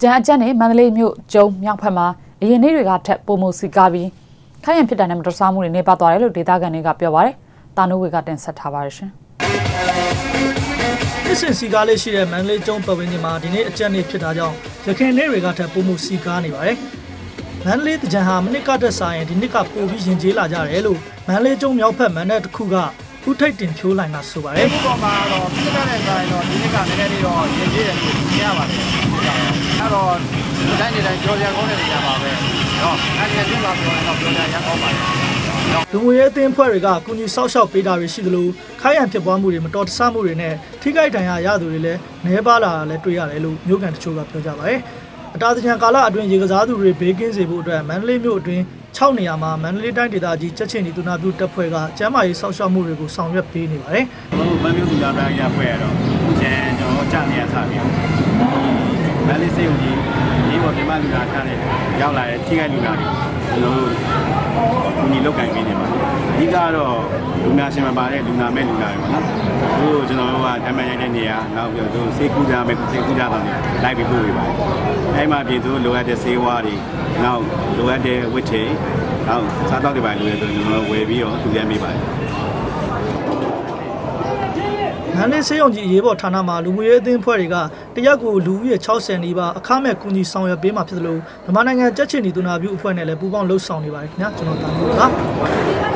ကြံအကြက်နဲ့မန္တလေးမြို့ကျုံမြောက်ဖက်မှာအရင်နေ့တွေကထက်ပုံမှုစီကားပြီးခိုင်ရန်ဖြစ်တာနဲ့မတော်ဆမှုတွေနေပါသွားတယ်လို့ဒေသခံတွေကပြောပါတယ်။တာနိုဝေကတင်ဆက်ထားပါရရှင်။အစ်စင်စီကားလေးရှိတဲ့မန္တလေးကျုံပတ်ဝန်းကျင်မှာဒီနေ့အကြက်နေ့ဖြစ်တာကြောင့်ရခိုင်နေ့တွေကထက်ပုံမှုစီကားနေပါတယ်။မန္တလေးတကြံဟာမနစ်ကတက်ဆိုင်ရင်ဒီနှစ်ကပိုပြီးရင်ကျေးလာကြတယ်လို့မန္တလေးကျုံမြောက်ဖက်မန်တဲ့တစ်ခုကဦးထိတ်တင်ဖြိုးလိုင်းကဆိုပါတယ်ဒီပေါ်မှာတော့ပြစ်တဲ့ဆိုင်တော့ဒီနှစ်ကနည်းနည်းလေးတော့ရင်ကျေးတယ်လို့သိရပါတယ်အဲ့တော့ဒီ တိုင်းဒီတိုင်းကြော်ကြကောင်းတဲ့နေရာပါပဲနော်အဲ့ဒီချင်းပါပြောရင်တော့ပြောကြရအောင်ပါတယ်လူငွေရေးအသင်းဖွဲ့တွေကကုညီဆောက်ရှောက်ပေးတာတွေရှိသလိုခိုင်းရန်ဖြစ်ပွားမှုတွေမတော်တဆမှုတွေနဲ့ထိခိုက်ဒဏ်ရာရသူတွေလည်းနှဲပါလာတာလည်းတွေ့ရတယ်လို့မြို့ကန်တချို့ကပြောကြပါတယ်။အတားတကြံကာလအတွင်းရေကစားသူတွေဘေးကင်းစေဖို့အတွက်မန္တလေးမြို့အတွင်း6နေရာမှာမန္တလေးတိုင်းဒေသကြီးချက်ချင်းဒီတူနာပြုတပ်ဖွဲ့ကကျမ်းမာရေးစောင့်ရှောက်မှုတွေကိုဆောင်ရွက်ပေးနေပါတယ်။ကျွန်တော်တို့မန္တလေးတူနာတိုင်းရဖွဲ့ရတော့ကျန်ကျွန်တော်ကြာနေရစားပြီးမ န္တလေးစိတ်ုံကြီးဒီဘောဒီမလူနာထားတဲ့ရောက်လာတဲ့ထိခိုက်လူနာတွေကျွန်တော်တို့ဒီနေ့လောက်ကင်ပေးနေပါတယ်။အဓိကတော့လူနာရှင်မပါတဲ့လူနာမဲ့လူနာတွေပေါ့နော်။သူတို့ကျွန်တော်တို့ကဓမ္မရိုက်တဲ့နေရာနောက်ပြီးတော့စိတ်ကူးကြမယ်စိတ်ကူးကြတော့လိုက်ပြီးပို့ပေးပါတယ်။အဲ့မှာပြင်သူလိုအပ်တဲ့ဆေးဝါးတွေနောက်လိုအပ်တဲ့ဝတ်ထည်နောက်စားတော့တွေပါလိုရဆိုကျွန်တော်ဝယ်ပြီးတော့သူပြန်ပေးပါတယ် နန်းလေးစေယုံကြီးအရေးပေါ်ဌာနမှာလူမှုရေးအသင်းဖွဲ့တွေကတရက်ကိုလူဦးရေ60နီးပါးအခမဲ့ကူညီဆောင်ရွက်ပေးမှာဖြစ်သလိုမြန်မာနိုင်ငံကြက်ချင်နီတူနာပြုအဖွဲ့နဲ့လည်းပူးပေါင်းလှုပ်ဆောင်နေပါတယ်ခင်ဗျာကျွန်တော်တာမို့ပါ